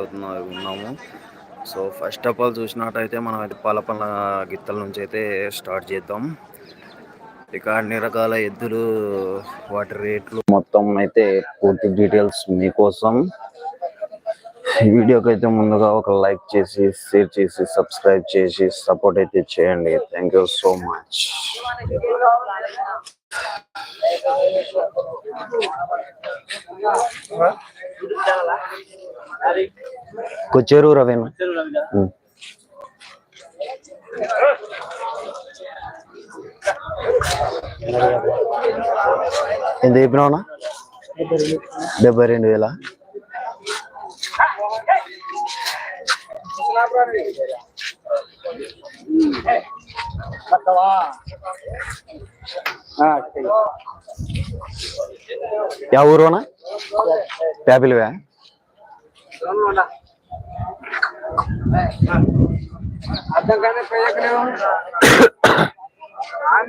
ఉన్నాము. So first of all చూసినట్టయితే మనం అయితే పాలపల్ల గిత్తల నుంచి అయితే స్టార్ట్ చేద్దాం. ఇక అన్ని రకాల ఎద్దులు వాటి రేట్లు మొత్తం అయితే పూర్తి డీటెయిల్స్ మీకోసం వీడియోకి అయితే ముందుగా ఒక లైక్ చేసి షేర్ చేసి సబ్స్క్రైబ్ చేసి సపోర్ట్ అయితే చేయండి. థ్యాంక్ యూ సో మచ్ కొచ్చేరు రవీణ ఉం. ఎంత చెప్పినావునా? డెబ్బై రెండు వేల? యా ఊరునా ప్యాపిల్వే అర్థం కానీ ప్రయోజనం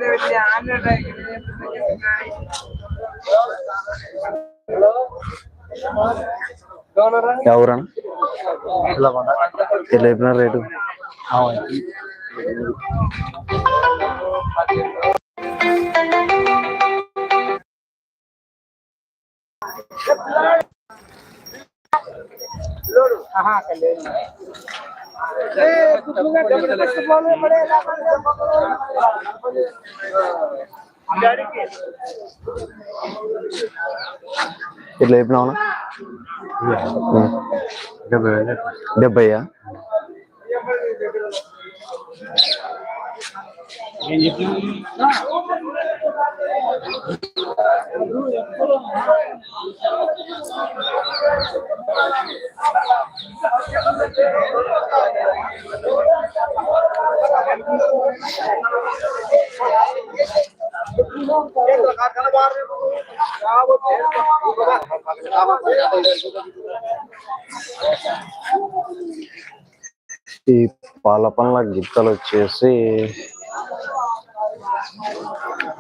వెళ్ళి ఎవరన్నా? ఊరనా ఎట్లా చెప్పినారు రేటు ఎట్లా చెప్పినావునా డెబ్బయ్యా ఈ పాల పండ్ల గిత్తలు వచ్చేసి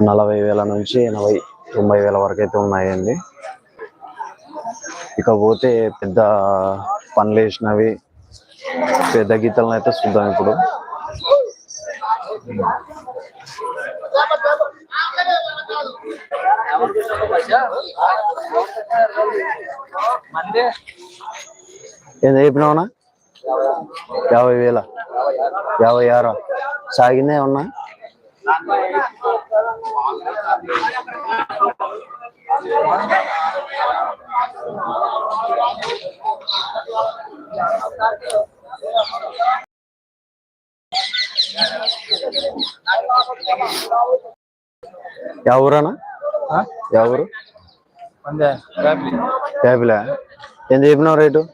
నలభై వేల నుంచి ఎనభై తొంభై వేల వరకు అయితే ఉన్నాయండి. ఇకపోతే పెద్ద పనులు వేసినవి పెద్ద గీతలను అయితే చూద్దాం ఇప్పుడు. ఏం చెప్పినావునా యాభై వేల. యాభై ఆరు. సాగిందే ఉన్నా ఎవరన్నా ఎవరు యాపిలా? ఎంత చెప్పినావు రేటు?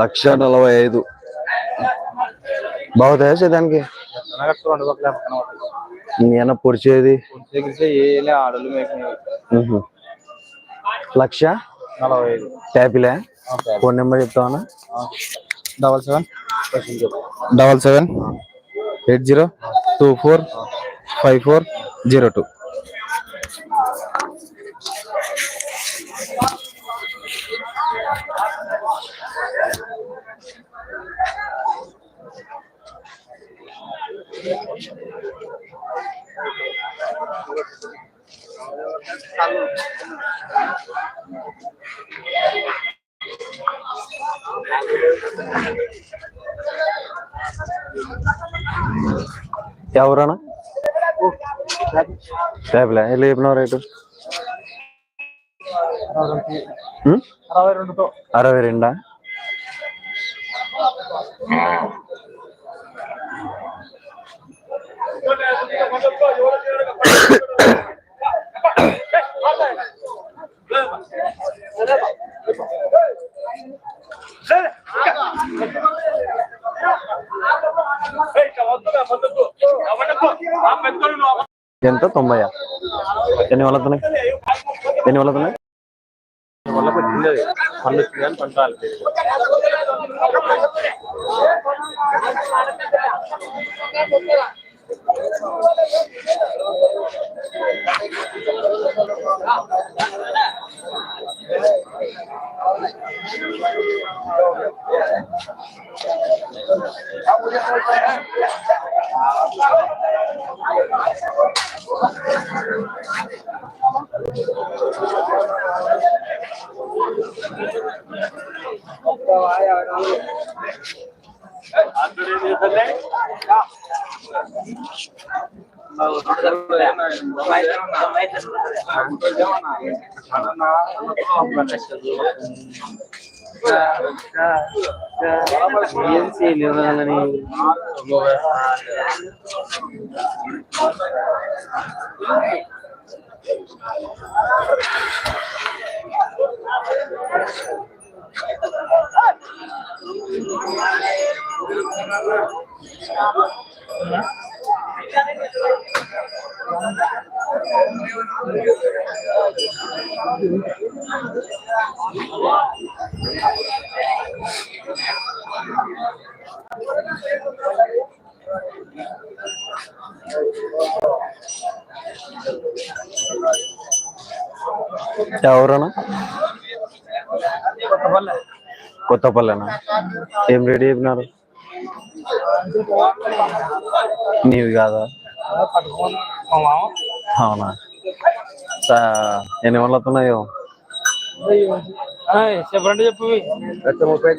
లక్ష నలభై ఐదు. బాగుతాయా దానికి నీ అన్న పొడిచేది. లక్ష ట్యాపిలే? ఫోన్ నెంబర్ చెప్తావా double seven. Double seven eight zero two four five four zero two. ఎవరన్నా ట్యాపిలే ఎట్లా చెప్పినావు రేటు ఉం? అరవై రెండుతో అరవై రెండా ఎంత? తొంభై ఎన్ని వలుతున్నాయి ఎన్ని వలుతున్నాయి వల్ల పెట్టింది పండు వచ్చింది కానీ పంట రాలేదు. ఎవరన్నా కొత్తపల్లెనా? ఏం రెడీ చెప్పినారు నీవి కాదా? అవునా? ఎన్ని వందలు వస్తున్నాయో? చెప్పండి చెప్పు. లక్ష ముప్పై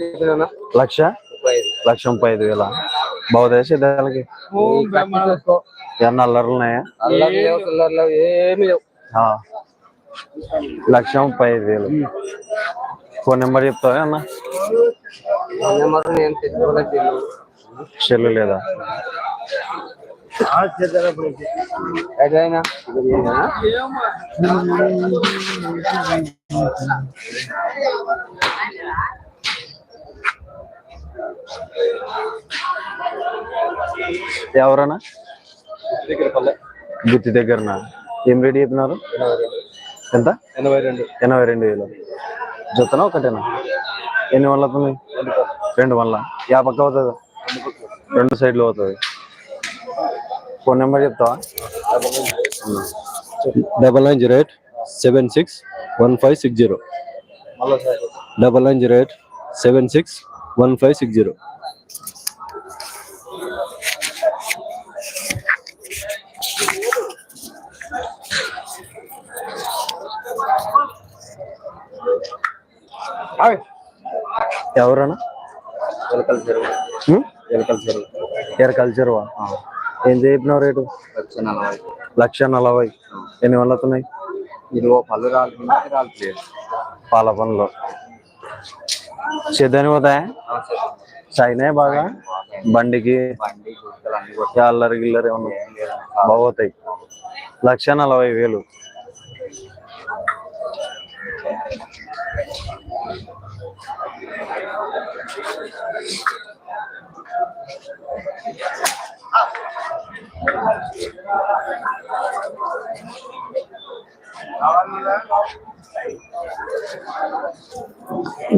లక్ష? లక్ష ముప్పై ఐదు వేల? బాగుదేశ దానికి ఏమన్నా అల్లర్లు ఉన్నాయా? అల్లారు లేవు చిల్లర లేవు ఏమి లేవు. ఆ. లక్ష ముప్పై ఐదు వేలు. ఫోన్ నెంబర్ చెప్తావా అన్న? నెంబర్ నేను తెచ్చుకోలేదు సెల్లు లేదా? ఎవరన్నా? గుత్తి దగ్గరనా? ఏం రెడీ చెప్పినారు? ఎంత? ఎనభై రెండు. ఎనభై రెండు వేలు. జొత్తనా ఒకటేనా? ఎన్ని వందలు అవుతుంది? రెండు వందల? యా పక్క అవుతుంది. రెండు సైడ్లు అవుతుంది. ఫోన్ నెంబర్ చెప్తావా? Double nine zero eight seven six one five six zero. Double nine zero eight seven six one five six zero. ఎవరన్నా? ఎలకల చెరువు. హ్మ్? ఎలకల చెరువు. ఎరకల్ చెరువా? ఏం చెప్పినావు రేటు? లక్ష నలభై. లక్ష నలభై. ఎన్ని వందలు అవుతున్నాయి ఇదిగో పళ్ళు రాలుతుంది పాల పనులు. సిద్ధాన్ని పోతాయా? సాగినాయి బాగా? బండికి? అల్లరి గిల్లరి ఏమన్నా? బాగోతాయి లక్ష నలభై వేలు.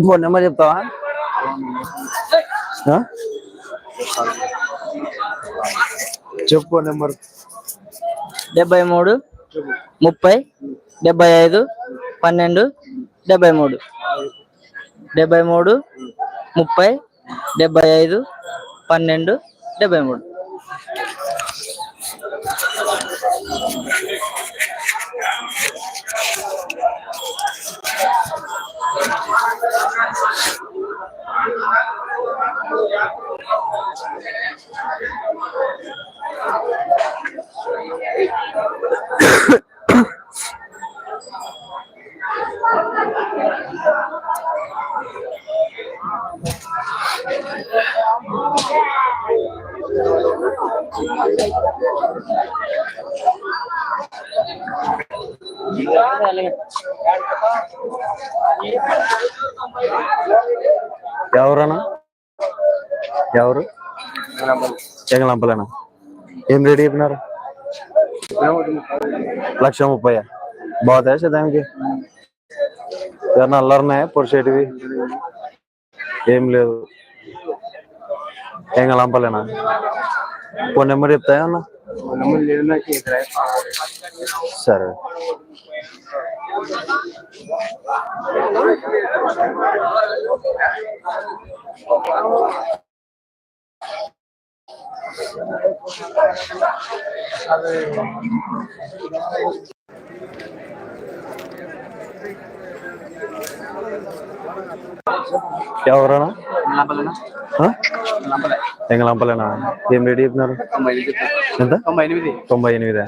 ఫోన్ నెంబర్ చెప్తావా? చెప్పు నెంబర్. డెబ్బై మూడు ముప్పై డెబ్బై ఐదు పన్నెండు డెబ్బై మూడు డెబ్బై మూడు ముప్పై డెబ్బై ఐదు పన్నెండు డెబ్బై మూడు Thank you. చెంగలంపలేనా ఏం రెడీ చెప్పినారు లక్ష ముప్పై బాగుతాయా దానికి ఏమన్నా అల్లరున్నాయా పొడిచేటివి ఏం లేదు ఎంగలంపలేనా ఫోన్ నెంబర్ చెప్తాయా అన్న సరే ఎవరన్నా? ఎంగలంపలేనా ఏం రెడీ చెప్పినారు? ఎంత? తొంభై ఎనిమిది.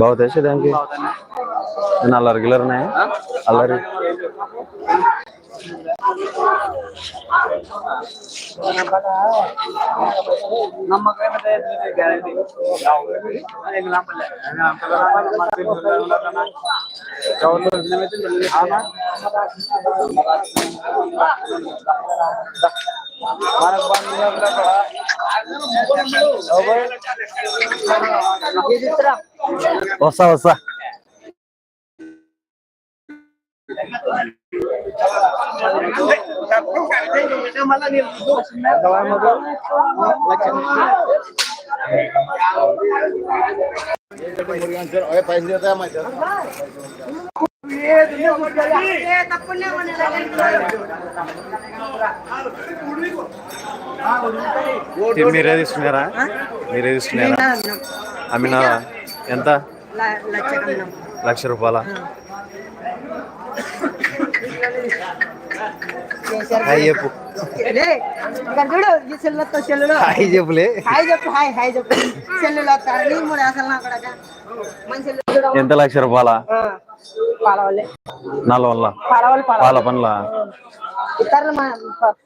బాగుతాయి దానికి నేను అల్లరి? గిల్లరు ఉన్నాయా అల్లరి వస్తా వస్తా ఇది మీరే తీసుకున్నారా? మీరే తీసుకున్నారా? అమ్మినారా? ఎంత? లక్ష రూపాయల? Feliz. హాయ్ చెప్పు. చూడు ఈ సెల్లుతో సెల్లులో. హాయ్ చెప్పులే. హాయ్ చెప్పు హాయ్ హాయ్ చెప్పు. సెల్లులో తరలి మూడు అసలు నా కూడా చూడు. ఎంత లక్ష రూపాయల? నాలుగు వల్ల పాల పనుల? ఇతరులు మన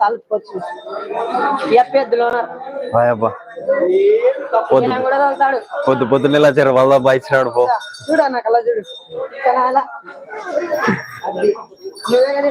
తలుపుకోవచ్చు పొద్దు పొద్దున్న రూపాయల బైక్ ఇచ్చినాడు పో. చూడు అన్న కల్లా చూడు. నువ్వే కదా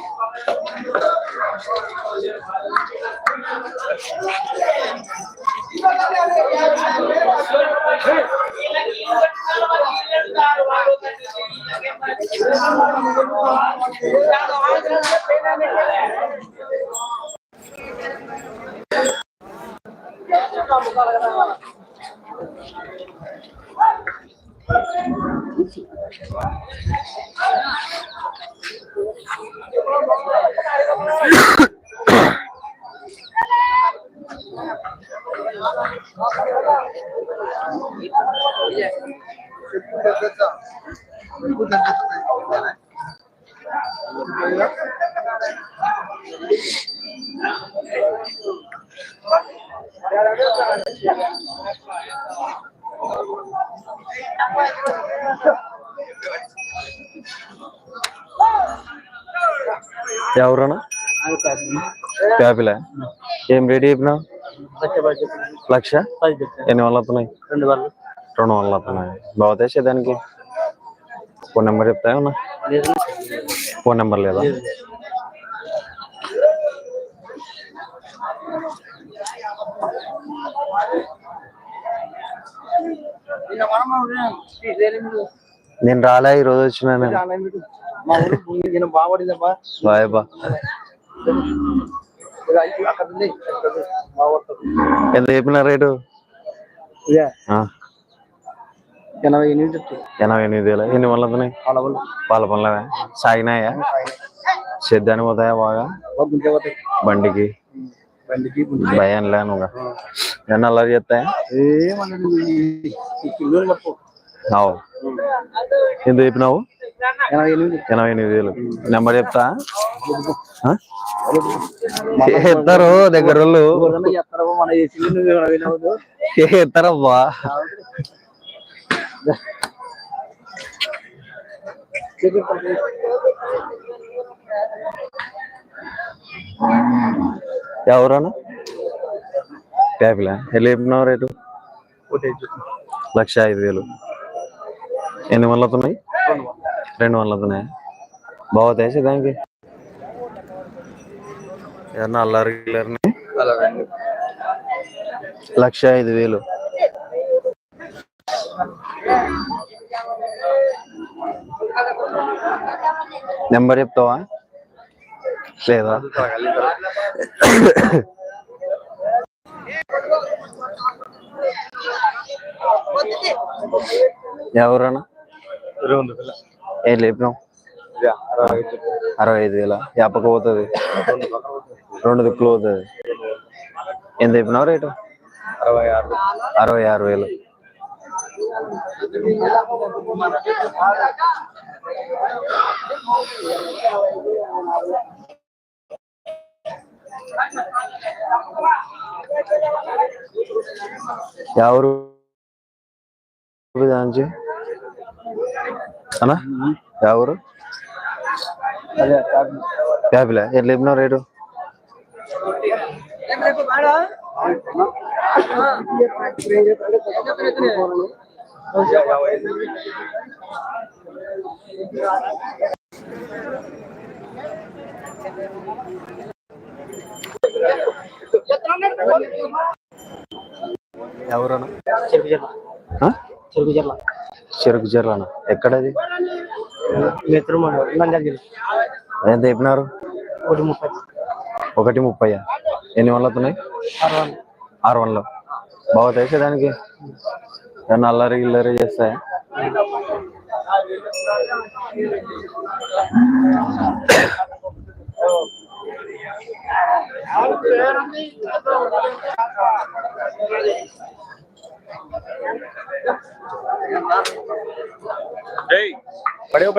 嗯。ఎవరన్నా క్యాపిలే ఏం రెడీ చెప్పినావు లక్ష ఎన్ని వందలు వస్తున్నాయి రెండు వాళ్ళు రెండు వందలు వస్తున్నాయి బాగుతాయి దానికి ఫోన్ నెంబర్ చెప్తా ఉన్నా ఫోన్ నెంబర్ లేదా? నేను రాలే ఈ రోజు వచ్చినా ఎంత చెప్పిన రేటు? ఎనభై ఎనిమిది చెప్తుంది ఎనభై ఎనిమిది వేలు. ఎన్ని వస్తున్నాయి? పాలవలు పాల పనులవే సాగినాయా? సేద్యానికి పోతాయా బాగా? బండికి? భయం లేను ఎన్న అల్లరి చేస్తాయా? అవు. ఎంత చెప్పినావు? ఎనభై ఎనిమిది వేలు. నెంబర్ చెప్తా? ఎత్తారు దగ్గర వాళ్ళు ఎత్తారబ్బా ఎవరన్నా? ట్యాపిలా ఎల్లు చెప్పినావు రేటు? లక్ష ఐదు వేలు. ఎన్ని వందలు అవుతున్నాయి రెండు వందలు అవుతున్నాయి బాగుతాయి దానికి. ఏమన్నా అల్లరి లక్ష ఐదు వేలు. నెంబర్ చెప్తావా? లేదా? ఎవరన్నా? ఏం లేపినావు? అరవై ఐదు వేల. యాపక పోతుంది? రెండు దిక్కులు పోతుంది. ఎంత చెప్పినావు రేటు? అరవై ఆరు. అరవై ఆరు వేలు. ఎవరు దానికి ఎవరు అదే యాపిలా ఎట్లా చెప్పినావు రేటు ఎవరన్నా? చెరుకు ఆ? చెరుకు చెర్ల చెరుకు జర్రానా ఎక్కడది జిల్లా. ఎంత చెప్పినారు? ఒకటి ముప్పై. ఒకటి ముప్పై ఎన్ని వందలు. అవుతున్నాయి ఆరు వందలు. బాగా తెలిసే కానీ అల్లరి ఇల్లరి చేస్తాయి పడే ఒక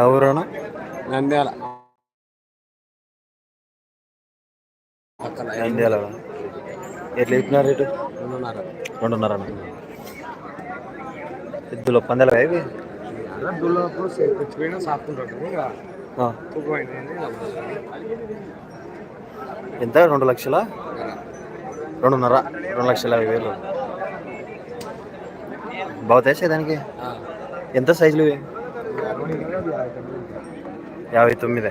ఎవరన్నా నంద్యాల. నంద్యాల. ఎట్లా చెప్పినారు రేటు? రెండున్నర. రెండున్నర ఎద్దులో పందాలు అవి తెచ్చిపోయినా ఎంత? రెండు లక్షల? రెండున్నర. రెండు లక్షల యాభై వేలు. బాగా తెచ్చే దానికి? ఎంత సైజులు ఇవి యాభై తొమ్మిది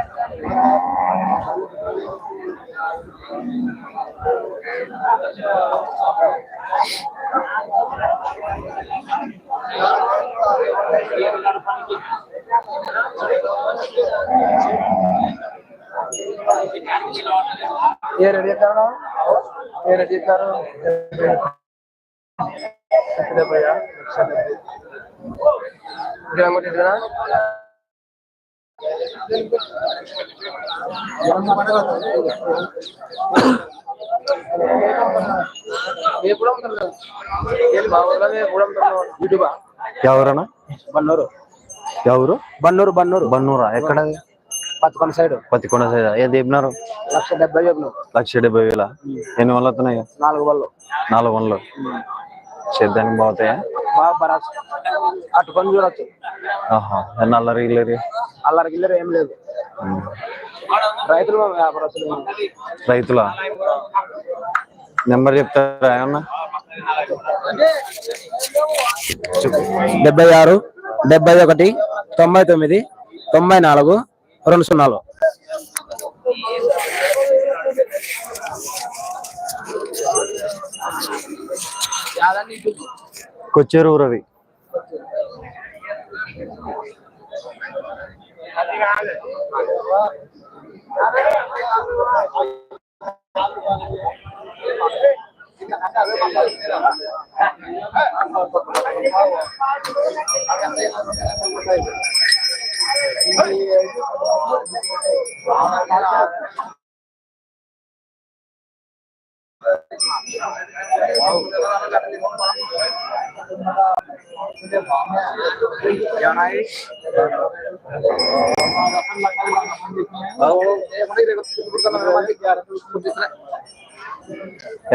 ఏ రెడీ చేస్తారా ఏ రెడీ డెబ్బై యూట్యూబా ఎవరన్నా? బన్నూరు ఎవరు? బన్నూరు. బన్నూరు? బన్నూరా ఎక్కడది పత్తికొండ సైడ్. పత్తికొండ సైడ్? ఏది చెప్పినారు లక్ష డెబ్బై చెప్పిన లక్ష డెబ్బై వేల? ఎన్ని వందలు వస్తున్నాయి నాలుగు వాళ్ళు నాలుగు వందలు సేద్యానికి బాగుతాయా? బాగా బరాస్. చూడొచ్చు. ఆహా అల్లరి గిల్లరి? అల్లరి గిల్లరి ఏం లేదు. రైతులు. రైతుల? నెంబర్ చెప్తారా ఏమన్నా? డెబ్బై ఆరు డెబ్బై ఒకటి తొంభై తొమ్మిది తొంభై నాలుగు రెండు సున్నాలు. కొచ్చేరు రవి.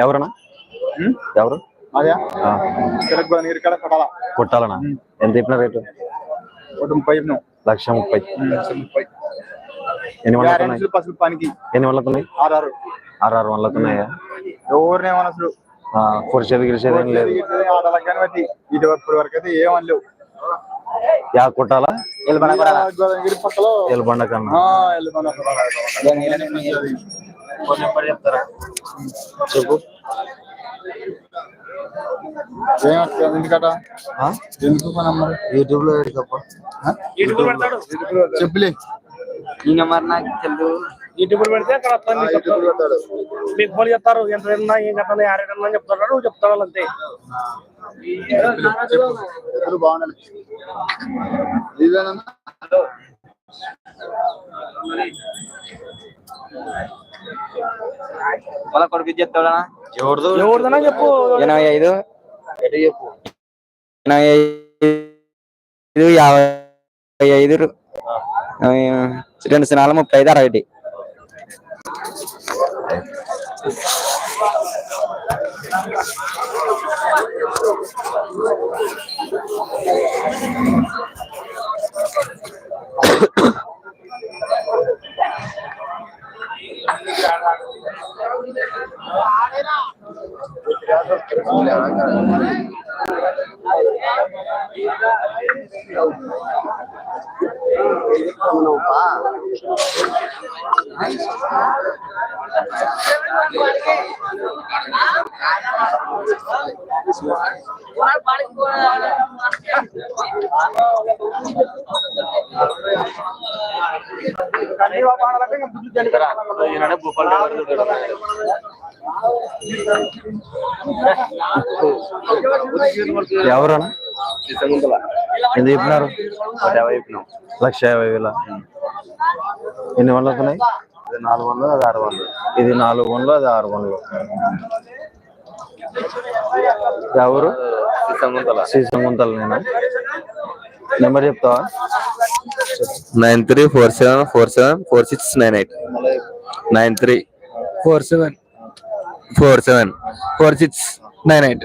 ఎవరన్నా? ఎవరు? కొట్టాలనా? ఎంత చెప్పిన రేటు? ఒకటి ముప్పై లక్ష ముప్పై. ఎన్ని పసులు పనికి. ఎన్ని ఉన్నాయి ఉన్నాయా ఎవరినేమన్నా అసలు? కురిసేది గిరిసేది ఏం లేదు బట్టి ఇటు వరకు అయితే ఏమని లేవు యా కొట్టాలా? గోదావరి పక్కలో ఎల్బండ కన్నా. ఆ, ఎల్లుబండ ఫోన్ నెంబర్ చెప్తారా? చెప్పు? ఎందుకు? యూట్యూబ్లో? చెప్పులే ఇంకా మరి నాకు తెలుసు యూట్యూబ్ పెడితే అక్కడ వస్తాను నీకు చెప్తారు. మీకు ఫోన్ చెప్తారు ఎంత తిన్నా ఏం కట్టాలి యారేటన్నా చెప్తారు నువ్వు వాళ్ళు అంతే. వాళ్ళ కొడుకు చెప్తాడా ఎవరిదో ఎవరిదైనా చెప్పు. ఎనభై ఐదు. చెప్పు. ఎనభై ఐదు యాభై ఐదు. ఆ, రెండు సినాలు ముప్పై ఐదు అరవై ఎవరన్నా ఎంత చెప్పినారు? లక్ష యాభై వేల. ఎన్ని వందలు ఉన్నాయి ఇది నాలుగు వందలు అది ఆరు వందలు. ఇది నాలుగు వందలు అది ఆరు వందలు. ఎవరు శ్రీసంగుంతల నేను నెంబర్ చెప్తావా? Nine three four seven four seven four six nine eight. Nine three. Four seven. Four seven four six nine eight.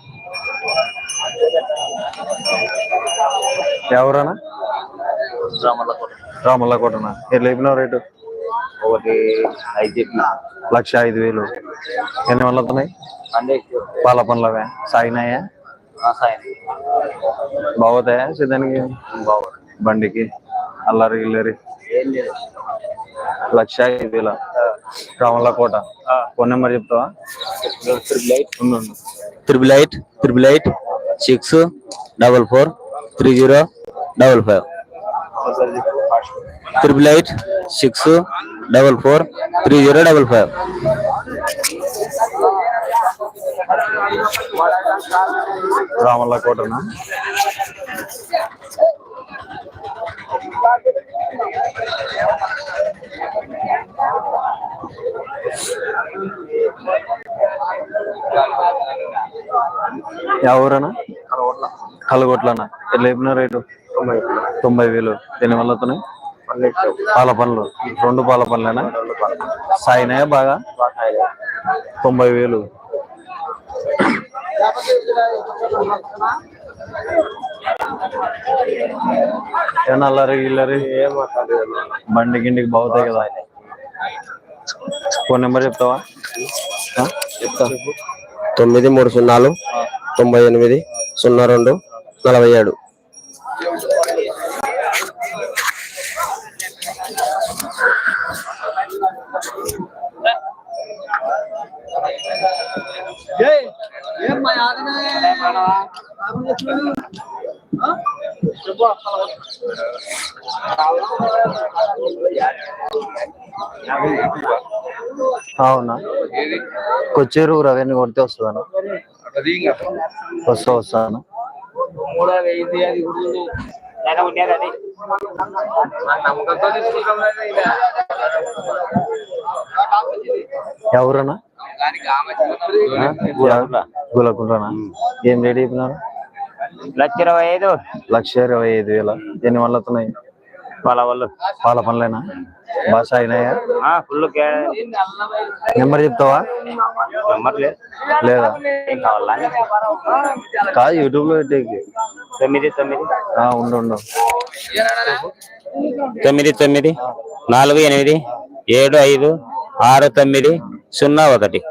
ఎవరన్నా? రామల్లకోటనా ఎట్లా చెప్పినావు రేటు? ఒకటి ఐదు చెప్పిన. లక్ష ఐదు వేలు. ఎన్ని వందలు అవుతున్నాయి పాల పనులవే. సాగినాయా? బాగోతాయా సిద్ధానికి? బండికి? అల్లరి గిల్లరి? లక్ష ఐదు వేల. రామల్లకోట ఫోన్ నెంబర్ చెప్తావా. Triple eight triple eight six double four three zero double five. Triple eight six double four three zero double five. రామల్లకోటనా ఎవరన్నా? కలగొట్లనా? ఎట్లా చెప్పిన రేటు? తొంభై వేలు. ఎన్ని వల్ల పాల పనులు. రెండు పాల పనులేనా? సాయినాయా బాగా? తొంభై వేలు. అల్లరి గిల్లరి బండి గిండికి బాగుతాయి కదా. ఫోన్ నెంబర్ చెప్తావా? చెప్తా. తొమ్మిది మూడు సున్నాలు తొంభై ఎనిమిది సున్నా రెండు నలభై ఏడు. అవునా? కొచ్చేరు అవన్నీ కొడితే వస్తుందా వస్తా వస్తాను. ఎవరన్నా? గులకుంటానా ఏం రేట్ చెప్పినారు? లక్ష ఇరవై ఐదు. లక్ష ఇరవై ఐదు వేల. ఎన్ని వందలు వస్తున్నాయి వాళ్ళ వాళ్ళు. పాల పనులేనా బాగా అయినాయా ఫుల్ నెంబర్ చెప్తావా? నెంబర్ లేదు. కావాలా? కాదు యూట్యూబ్లో తొమ్మిది తొమ్మిది. ఆ, ఉండు ఉండు. తొమ్మిది తొమ్మిది. నాలుగు ఎనిమిది. ఏడు ఐదు ఆరు తొమ్మిది సున్నా ఒకటి.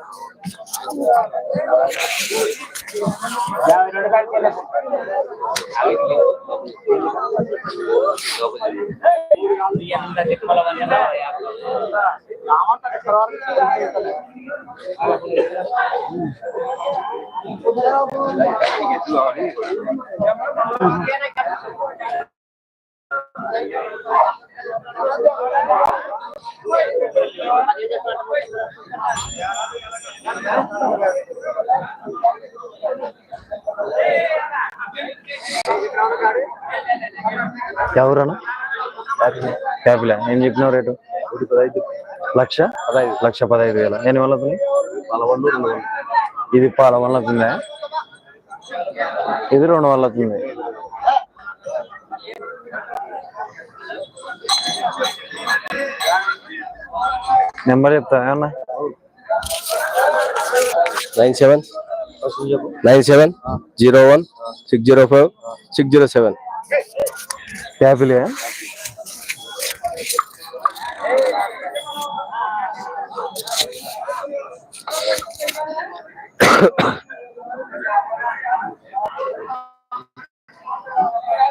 ఎవరన్నా? క్యాపిలా ఏం చెప్పినావు రేటు? లక్ష? పదహైదు లక్ష పదహైదు వేల. ఎన్ని వందలు ఇది పాల వల్ల అవుతుందా ఇది రెండు వల్ల నెంబర్ చెప్తా ఏమన్నా nine seven nine seven zero one six zero five six zero seven apple Yeah.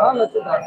Anlatıdan.